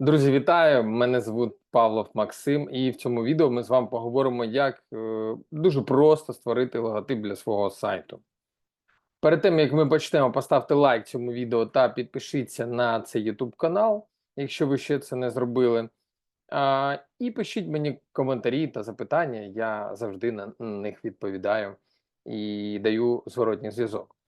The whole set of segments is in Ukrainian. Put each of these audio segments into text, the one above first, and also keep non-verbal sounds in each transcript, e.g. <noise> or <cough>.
Друзі, вітаю! Мене звуть Павлов Максим, і в цьому відео ми з вами поговоримо, як е, дуже просто створити логотип для свого сайту. Перед тим як ми почнемо, поставте лайк цьому відео та підпишіться на цей YouTube канал, якщо ви ще це не зробили. А, і пишіть мені коментарі та запитання, я завжди на них відповідаю і даю зворотній зв'язок.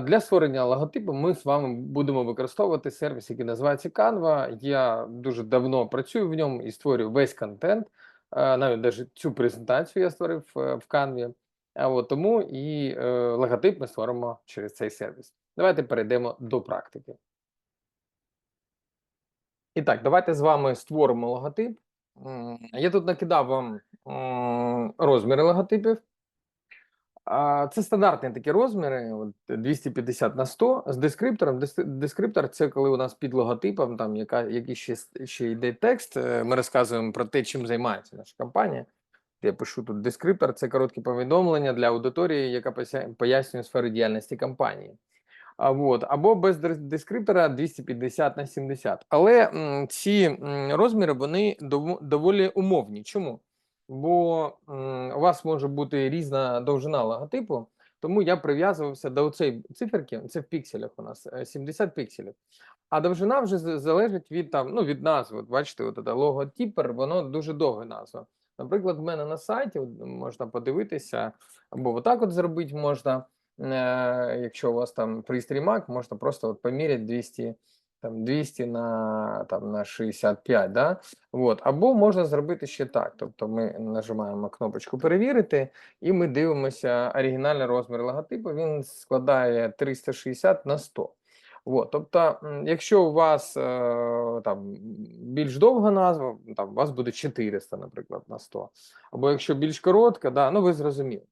Для створення логотипу ми з вами будемо використовувати сервіс, який називається Canva. Я дуже давно працюю в ньому і створюю весь контент. Навіть навіть цю презентацію я створив е, в Canva. А от тому і е, логотип ми створимо через цей сервіс. Давайте перейдемо до практики. І так, давайте з вами створимо логотип. Я тут накидав вам розміри логотипів. Це стандартні такі розміри, 250 на 100 з дескриптором. Дескриптор це коли у нас під логотипом, там яка, який ще, ще йде текст. е, Ми розказуємо про те, чим займається наша компанія. Я пишу тут дескриптор, це коротке повідомлення для аудиторії, яка пояснює сфери діяльності компанії. А, вот. Або без дескриптора 250 на 70. Але м, ці розміри вони дово- доволі умовні. Чому? Бо у вас може бути різна довжина логотипу, тому я прив'язувався до цієї циферки, це в пікселях у нас е, 70 пікселів. А довжина вже залежить від там, ну, від назви. От бачите, от логотіпер, воно дуже довга назва. Наприклад, в мене на сайті можна подивитися, або отак от зробити можна. Е, якщо у вас там пристрій Mac, можна просто от поміряти 200, там 200 на, там, на 65, да? От. Або можна зробити ще так. Тобто ми нажимаємо кнопочку перевірити, і ми дивимося оригінальний розмір логотипу. Він складає 360 на 100. От, тобто, якщо у вас е, там більш довга назва, там у вас буде 400, наприклад, на 100. Або якщо більш коротка, да, ну ви зрозуміли.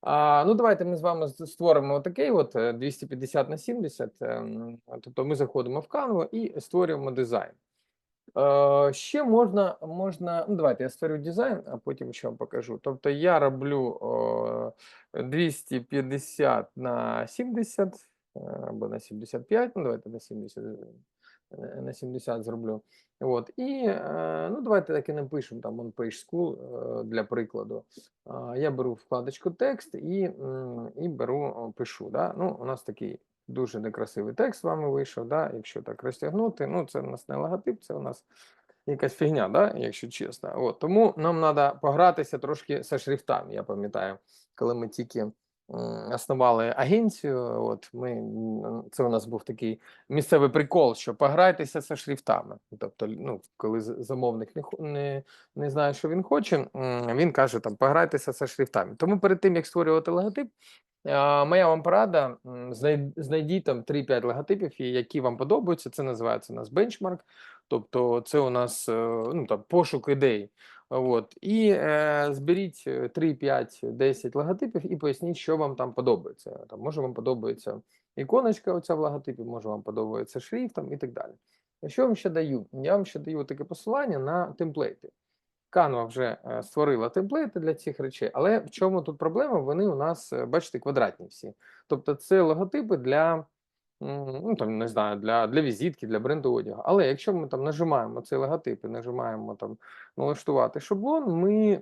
А, ну, давайте ми з вами створимо такий от е, 250 на 70. ем, Тобто ми заходимо в Canva і створюємо дизайн. Е, ще можна, можна, ну давайте я створю дизайн, а потім ще вам покажу. Тобто я роблю е, 250 на 70 е, або на 75, ну давайте на 70, е, на 70 зроблю. От, і е, ну давайте так і напишемо там on page school е, для прикладу. Я беру вкладочку текст і, і беру, пишу. Да? Ну, у нас такий дуже некрасивий текст з вами вийшов. Да? Якщо так розтягнути, ну це у нас не логотип, це у нас якась фігня, да? якщо чесно. От, тому нам треба погратися трошки зі шрифтами. Я пам'ятаю, коли ми тільки основали агенцію, от ми, це у нас був такий місцевий прикол, що пограйтеся зі шрифтами. Тобто, ну, коли замовник не, не, не знає, що він хоче, він каже, там, пограйтеся зі шрифтами. Тому перед тим, як створювати логотип, Моя вам порада: знайдіть там 3-5 логотипів, які вам подобаються. Це називається у нас бенчмарк. Тобто, це у нас е, ну, там, пошук ідей. От. І е, зберіть е, 3, 5, 10 логотипів і поясніть, що вам там подобається. Там, може, вам подобається іконочка оця в логотипі, може вам подобається шрифт там, і так далі. Що вам ще даю? Я вам ще даю таке посилання на темплейти. Canva вже е, створила темплейти для цих речей, але в чому тут проблема? Вони у нас, бачите, квадратні всі. Тобто це логотипи для, ну там не знаю, для, для візитки, для бренду одягу. Але якщо ми там нажимаємо цей логотип і нажимаємо там налаштувати шаблон, ми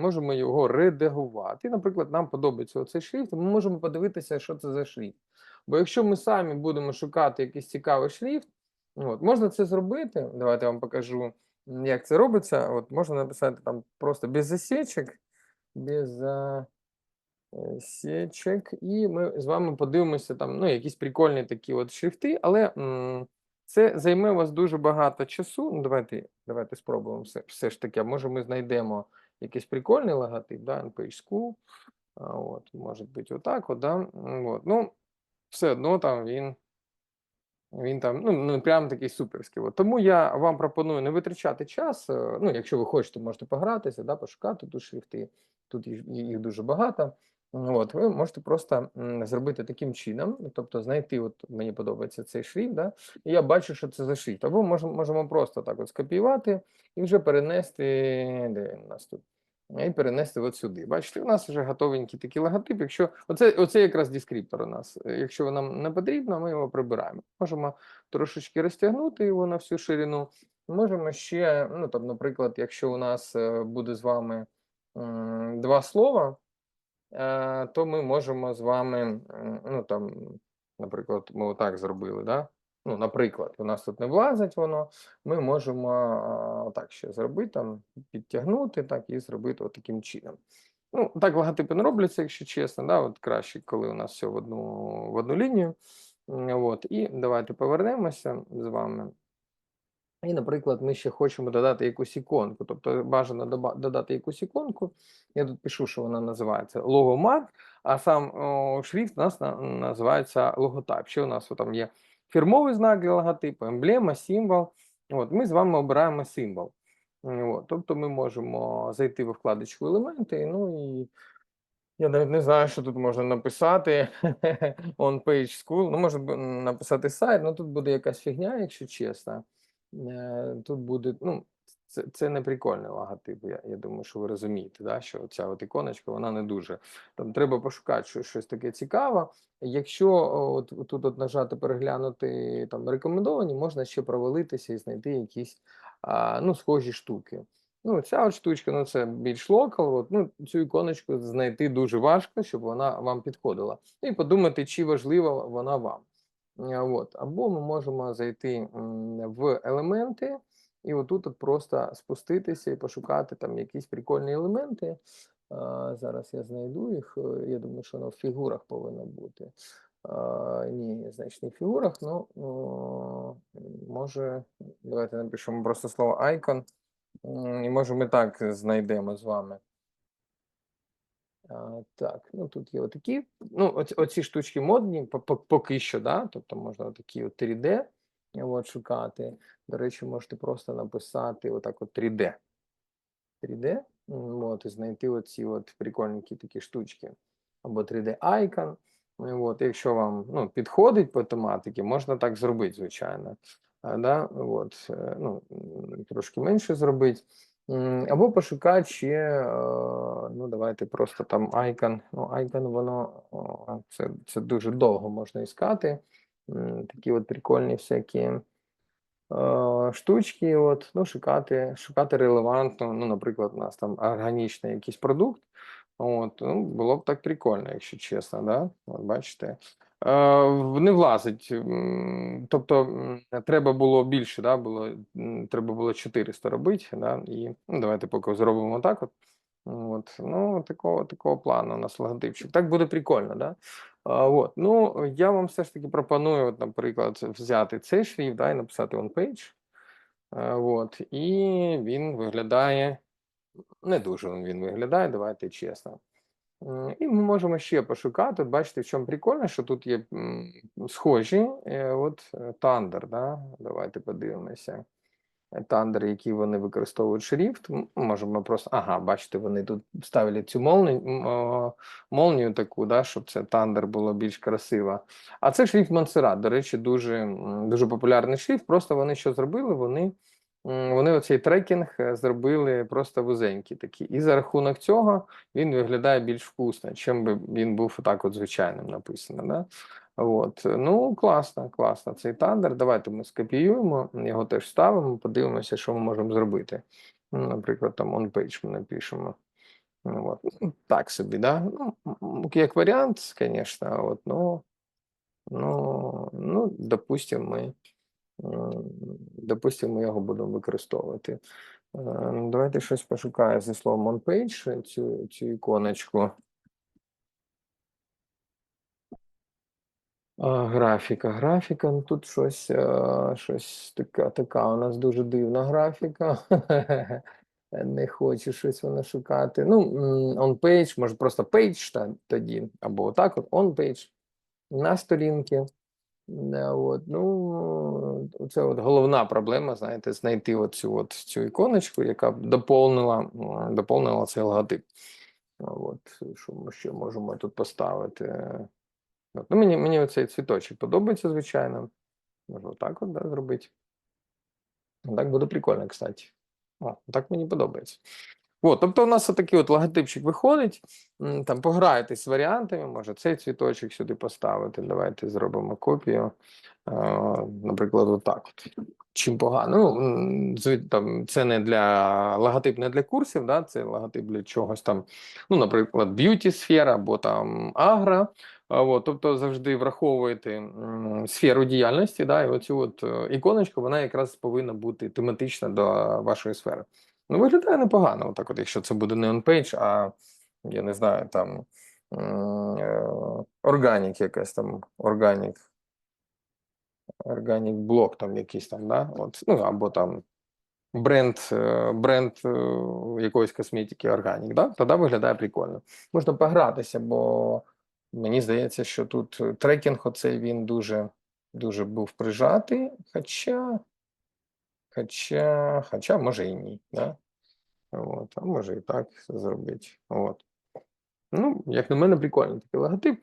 можемо його редагувати. І, наприклад, нам подобається оцей шрифт, ми можемо подивитися, що це за шрифт. Бо якщо ми самі будемо шукати якийсь цікавий шрифт, от, можна це зробити. Давайте я вам покажу. Як це робиться? От можна написати там просто без засічок, без засічок, і ми з вами подивимося там ну, якісь прикольні такі от шрифти, але м, це займе у вас дуже багато часу. Ну, давайте, давайте спробуємо все, все ж таки. Може, ми знайдемо якийсь прикольний логотип, да, NPH School. От, може бути отак, от, да. От. Ну, все одно там він. Він там ну, не прям такий суперський. От. Тому я вам пропоную не витрачати час. е, Ну, якщо ви хочете, можете погратися, да, пошукати тут шрифти. Тут їх, їх дуже багато. От, ви можете просто зробити таким чином, тобто знайти, от мені подобається цей шрифт, да, і я бачу, що це за шрифт. Або можемо, можемо просто так от скопіювати і вже перенести, де він у нас тут, і перенести от сюди. Бачите, у нас вже готовенький такий логотип. Якщо оце, оце якраз дескриптор у нас. Якщо нам не потрібно, ми його прибираємо. Можемо трошечки розтягнути його на всю ширину. Можемо ще, ну там, наприклад, якщо у нас е, буде з вами два слова, то ми можемо з вами, ну там, наприклад, ми отак зробили, да? Ну, наприклад, у нас тут не влазить воно, ми можемо а, отак ще зробити, там, підтягнути так і зробити таким чином. Ну, так логотипи не робляться, якщо чесно, да? от краще, коли у нас все в одну, в одну лінію. От, і давайте повернемося з вами. І, наприклад, ми ще хочемо додати якусь іконку. Тобто бажано додати якусь іконку. Я тут пишу, що вона називається логомарк, а сам о, шрифт у нас на- називається логотайп. Ще у нас там є фірмовий знак для логотипу, емблема, символ. От, ми з вами обираємо символ. От, тобто ми можемо зайти в вкладочку елементи, ну і я навіть не знаю, що тут можна написати. On <laughs> page school. Ну, можна написати сайт, ну тут буде якась фігня, якщо чесно. Е, Тут буде, ну, це, це не прикольний логотип. Я, я думаю, що ви розумієте, да? що ця от іконочка, вона не дуже. Там треба пошукати щось, щось таке цікаве. Якщо от, тут от нажати переглянути там рекомендовані, можна ще провалитися і знайти якісь а, ну, схожі штуки. Ну, ця от штучка, ну це більш локал. От, ну, цю іконочку знайти дуже важко, щоб вона вам підходила. І подумати, чи важлива вона вам. Е, От. Або ми можемо зайти в елементи, і отут от просто спуститися і пошукати там якісь прикольні елементи. Зараз я знайду їх. е, Я думаю, що воно в фігурах повинно бути. Ні, значить, не в фігурах, ну може, давайте напишемо просто слово icon. І може ми так знайдемо з вами. А, так, ну тут є отакі. Ну, оці, оці штучки модні, по- по- поки що, да? Тобто можна отакі от 3D от, шукати. До речі, можете просто написати отак от 3D. 3D, от, і знайти оці от прикольненькі такі штучки. Або 3D Icon. Ну, От, якщо вам ну, підходить по тематиці, можна так зробити, звичайно. А, да? от, е, ну, трошки менше зробити. Або пошукати ще, е, ну давайте просто там Icon. Ну, Icon, воно це, це дуже довго можна іскати. Такі от прикольні всякі е, штучки, от, ну, шукати, шукати релевантно. Ну, наприклад, у нас там органічний якийсь продукт. От, ну, було б так прикольно, якщо чесно, да? От бачите. Е, не влазить. Тобто треба було більше, да? було, треба було 400 робити. Да? І ну, давайте поки зробимо так. От. От, ну, такого, такого плану у нас. Так буде прикольно, да? А, от, ну, я вам все ж таки пропоную, от, наприклад, взяти цей шрифт, да, і написати. Е, От, і він виглядає, не дуже він виглядає, давайте чесно. І ми можемо ще пошукати. Бачите, в чому прикольно, що тут є схожі. е, От е, Thunder, да? Давайте подивимося. Е, Thunder, які вони використовують шрифт. Можемо просто. Ага, бачите, вони тут ставили цю молнію, молнію таку, да, щоб це Thunder було більш красиво. А це шрифт Montserrat, до речі, дуже, дуже популярний шрифт. Просто вони що зробили? Вони. Вони оцей трекінг е, зробили просто вузенький такий. І за рахунок цього він виглядає більш вкусно, чим би він був отак от звичайним написано. Да? От. Ну, класно, класно. Цей тандер. Давайте ми скопіюємо, його теж ставимо, подивимося, що ми можемо зробити. Ну, Наприклад, там on page ми напишемо. От. Так собі, да? Ну, як варіант, звісно, от, ну, ну, ну, допустимо, ми, допустимо, ми його будемо використовувати. Е, ну, Давайте щось пошукаю зі словом on page, цю, цю іконочку. Графіка, графіка, ну тут щось, а, щось така, така у нас дуже дивна графіка. <laughs> Не хочу щось вона шукати. Ну, м, on page, може просто page тоді, або отак, от on page на сторінки. От, ну, це от головна проблема, знаєте, знайти оцю, от, цю іконочку, яка б доповнила, доповнила цей логотип. От, що ми ще можемо тут поставити? От, ну, мені, мені оцей цвіточок подобається, звичайно. Можу так от да, зробити. Так буде прикольно, кстати. О, так мені подобається. От, тобто, у нас отакий от логотипчик виходить. Там пограєтесь з варіантами, може цей цвіточок сюди поставити. Давайте зробимо копію. Наприклад, отак. Чим погано. Ну, там, це не для логотип не для курсів, да, це логотип для чогось там, ну, наприклад, б'юті сфера або там агро. А, От, тобто завжди враховуєте сферу діяльності, да, і оцю от е, іконочку, вона якраз повинна бути тематична до вашої сфери. Ну, виглядає непогано, отак от, якщо це буде не on-page, а я не знаю, там органік якась там, органік, органік блок там якийсь там, да? От, ну, або там бренд, е, бренд е, якоїсь косметики органік, да? тоді виглядає прикольно. Можна погратися, бо мені здається, що тут е, трекінг оцей він дуже, дуже був прижатий, хоча, хоча, хоча може і ні, да? От, а може і так зробити. От. Ну, як на мене, прикольний такий логотип.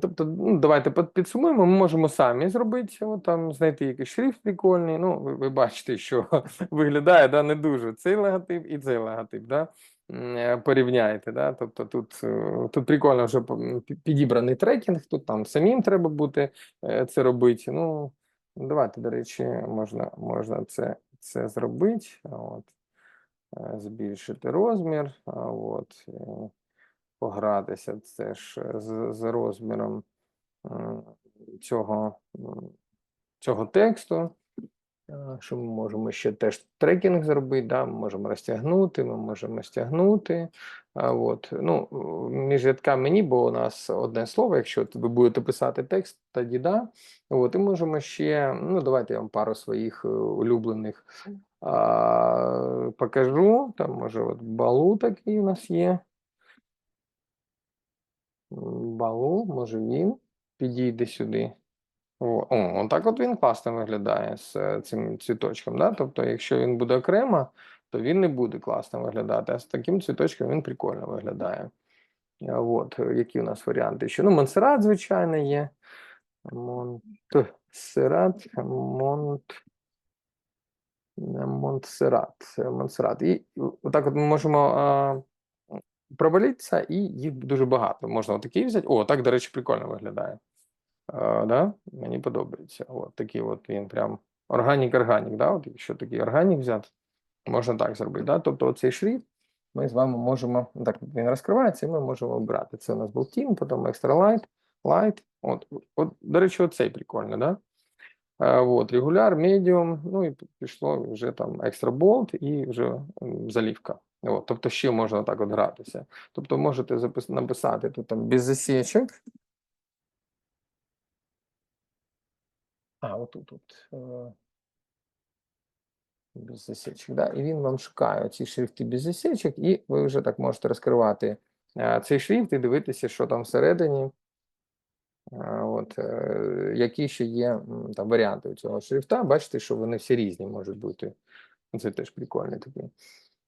Тобто, ну, давайте підсумуємо. Ми можемо самі зробити, от, там, знайти якийсь шрифт прикольний. Ну, ви, ви бачите, що <laughs> виглядає да, не дуже цей логотип і цей логотип. Да? Е, Порівняйте. Да? Тобто тут, е, тут прикольно вже підібраний трекінг, тут там самим треба буде е, це робити. Ну, давайте, до речі, можна, можна це, це зробити. От. Е, Збільшити розмір. От. погратися це ж з, з розміром цього, цього тексту. Е, Що ми можемо ще теж трекінг зробити, да? ми можемо розтягнути, ми можемо стягнути. От, ну, між рядками ні, бо у нас одне слово, якщо ви будете писати текст, тоді да. От, і можемо ще, ну, давайте я вам пару своїх е, улюблених а, покажу. Там, може, от балу такий у нас є. Балу, може він підійде сюди. О, о, так от він класно виглядає з е, цим цвіточком. Да? Тобто, якщо він буде окремо, то він не буде класно виглядати. А з таким цвіточком він прикольно виглядає. От, е, які у нас варіанти ще? Ну, Монсеррат, звичайно, є. Монсеррат, Монт. е, Монсеррат. е, І отак от ми можемо провалитися, і їх дуже багато. Можна отакий взяти. О, так, до речі, прикольно виглядає. А, да? Мені подобається. От такий от він прям органік-органік. Да? От якщо такий органік взяти, можна так зробити. Да? Тобто оцей шрифт ми з вами можемо, так він розкривається, і ми можемо обрати. Це у нас був Team, потім Extra Light, Light. От, от, до речі, оцей прикольний, да? А, от, регуляр, медіум, ну і пішло вже там Extra Bold і вже залівка. От, тобто ще можна так от гратися. Тобто можете запис... написати тут там без засічок. А, отут, тут. Без засічок, да? І він вам шукає ці шрифти без засічок, і ви вже так можете розкривати е, цей шрифт і дивитися, що там всередині. Е, От, е, які ще є там варіанти цього шрифта. Бачите, що вони всі різні можуть бути. Це теж прикольний такий.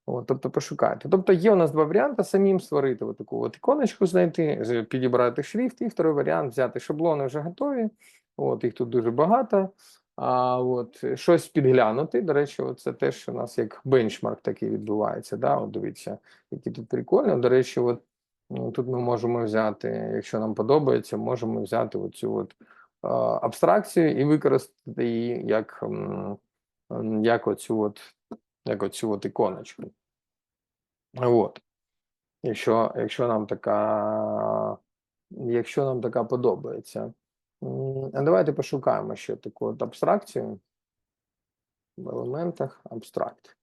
От, тобто пошукайте. Тобто є у нас два варіанти: самим створити от таку от іконочку, знайти, підібрати шрифт, і второй варіант взяти шаблони вже готові. От, їх тут дуже багато. А от щось підглянути. До речі, це теж у нас як бенчмарк такий відбувається. Да? От дивіться, які тут прикольно. До речі, от ну, тут ми можемо взяти, якщо нам подобається, можемо взяти оцю от абстракцію і використати її як, як оцю от як оцю от іконочку. От. Якщо, якщо нам така, якщо нам така подобається. А давайте пошукаємо ще таку от абстракцію в елементах абстракт.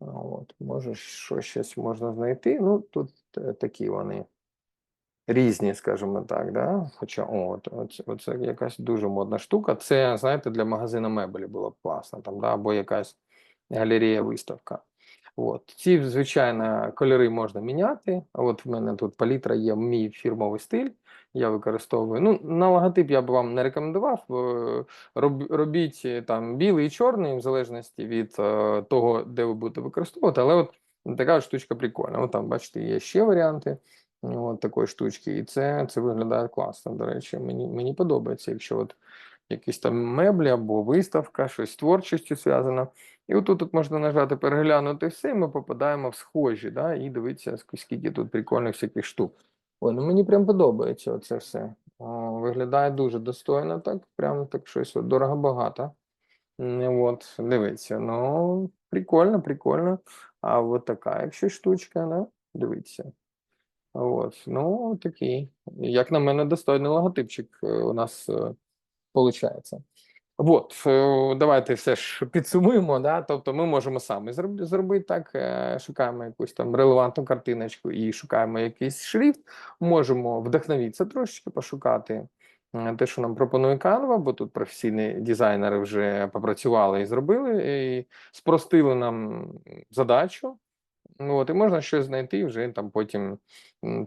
От, може, що щось можна знайти. Ну, тут е, такі вони різні, скажімо так, да? Хоча, от, оце, оце якась дуже модна штука. Це, знаєте, для магазину меблі було б класно, там, да? або якась галерея, виставка. От. Ці, звичайно, кольори можна міняти. От в мене тут палітра є мій фірмовий стиль. Я використовую. Ну, на логотип я б вам не рекомендував. е, Роб, робіть е, там білий і чорний, в залежності від е, того, де ви будете використовувати. Але от така штучка прикольна. От там, бачите, є ще варіанти от такої штучки, і це, це виглядає класно. До речі, мені, мені подобається, якщо от якісь там меблі або виставка, щось з творчістю зв'язано. І отут тут можна нажати переглянути все, і ми попадаємо в схожі, да, і дивитися, скільки тут прикольних всяких штук. Ой, ну мені прям подобається це все. О, виглядає дуже достойно, так, прям так щось дорого-багато. От, дивіться, ну, прикольно, прикольно. А от така, якщо штучка, да? Дивіться. От, ну, такий, як на мене, достойний логотипчик е, у нас виходить. От, е, давайте все ж підсумуємо. Да? Тобто ми можемо самі зроб- зробити так, е, шукаємо якусь там релевантну картиночку і шукаємо якийсь шрифт. Можемо вдохновитися трошечки, пошукати е, те, що нам пропонує Canva, бо тут професійні дизайнери вже попрацювали і зробили, і спростили нам задачу. Ну, от, і можна щось знайти, вже там потім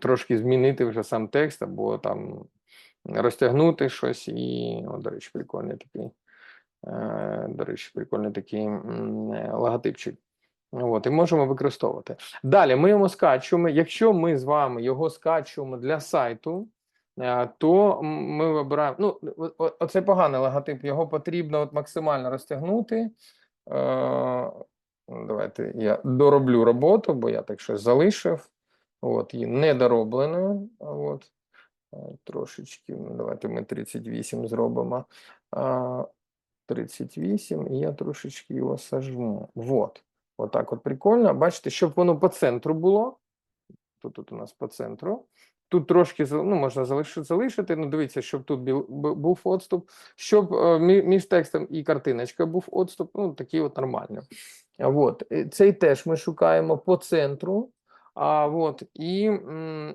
трошки змінити вже сам текст, або там розтягнути щось. І, о, до речі, прикольний такий. Е, До речі, прикольний такий логотипчик. От, і можемо використовувати. Далі ми його скачуємо. Якщо ми з вами його скачуємо для сайту, е, то ми вибираємо. Ну, оце поганий логотип, його потрібно от максимально розтягнути. Е, Давайте я дороблю роботу, бо я так щось залишив. От, її недоробленою. От. Е, Трошечки, ну, давайте ми 38 зробимо. 38, і я трошечки його сажму. Вот. Отак от прикольно. Бачите, щоб воно по центру було. Тут, тут у нас по центру. Тут трошки ну, можна залишити, залишити. Ну, дивіться, щоб тут був відступ, щоб е, між текстом і картиночкою був відступ. Ну, такий от нормально. От. е, Цей теж ми шукаємо по центру. А от і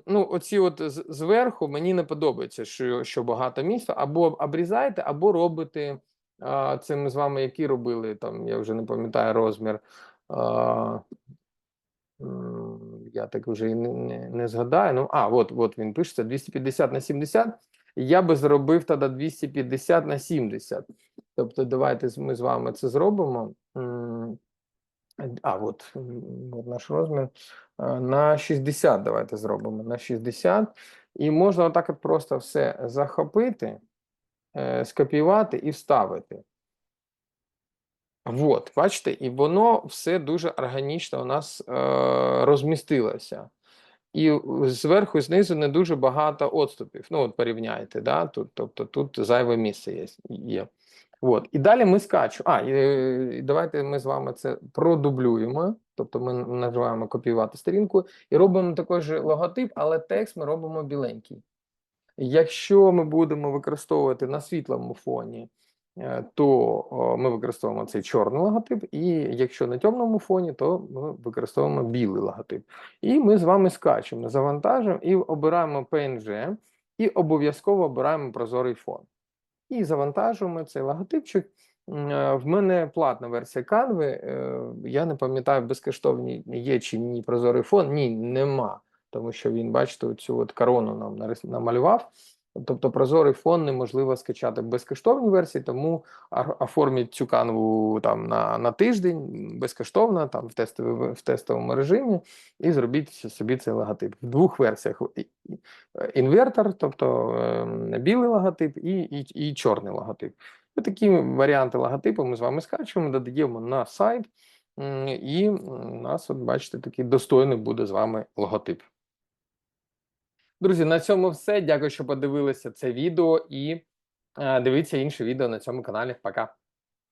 ну, оці от зверху мені не подобається, що, що багато місця. Або обрізаєте, або робите. А, це ми з вами які робили там, я вже не пам'ятаю розмір. А, я так вже і не, не, не згадаю. Ну, а, от, от він пишеться 250 на 70. Я би зробив тоді 250 на 70. Тобто, давайте ми з вами це зробимо. А, от, от наш розмір. На 60 давайте зробимо. На 60. І можна отак от просто все захопити, е, скопіювати і вставити. Вот, бачите, і воно все дуже органічно у нас е, розмістилося. І зверху і знизу не дуже багато відступів. Ну, от порівняйте, да? тут, тобто тут зайве місце є. От. І далі ми скачу. А, і, давайте ми з вами це продублюємо. Тобто ми нажимаємо копіювати сторінку і робимо такий же логотип, але текст ми робимо біленький. Якщо ми будемо використовувати на світлому фоні, е, то ми використовуємо цей чорний логотип, і якщо на темному фоні, то ми використовуємо білий логотип. І ми з вами скачемо, завантажуємо і обираємо PNG, і обов'язково обираємо прозорий фон. І завантажуємо цей логотипчик. Е, В мене платна версія Canva. е, Я не пам'ятаю, безкоштовні є чи ні прозорий фон. Ні, нема. Тому що він, бачите, цю корону нам намалював. Тобто прозорий фон неможливо скачати в безкоштовній версії, тому оформіть цю канву там на, на тиждень безкоштовно, там в, тестові, в тестовому режимі, і зробіть собі цей логотип. В двох версіях: е, інвертор, тобто ем, білий логотип, і, і, і чорний логотип. І такі варіанти логотипу ми з вами скачуємо, додаємо на сайт, і у нас, от бачите, такий достойний буде з вами логотип. Друзі, на цьому все. Дякую, що подивилися це відео і е, дивіться інше відео на цьому каналі. Пока.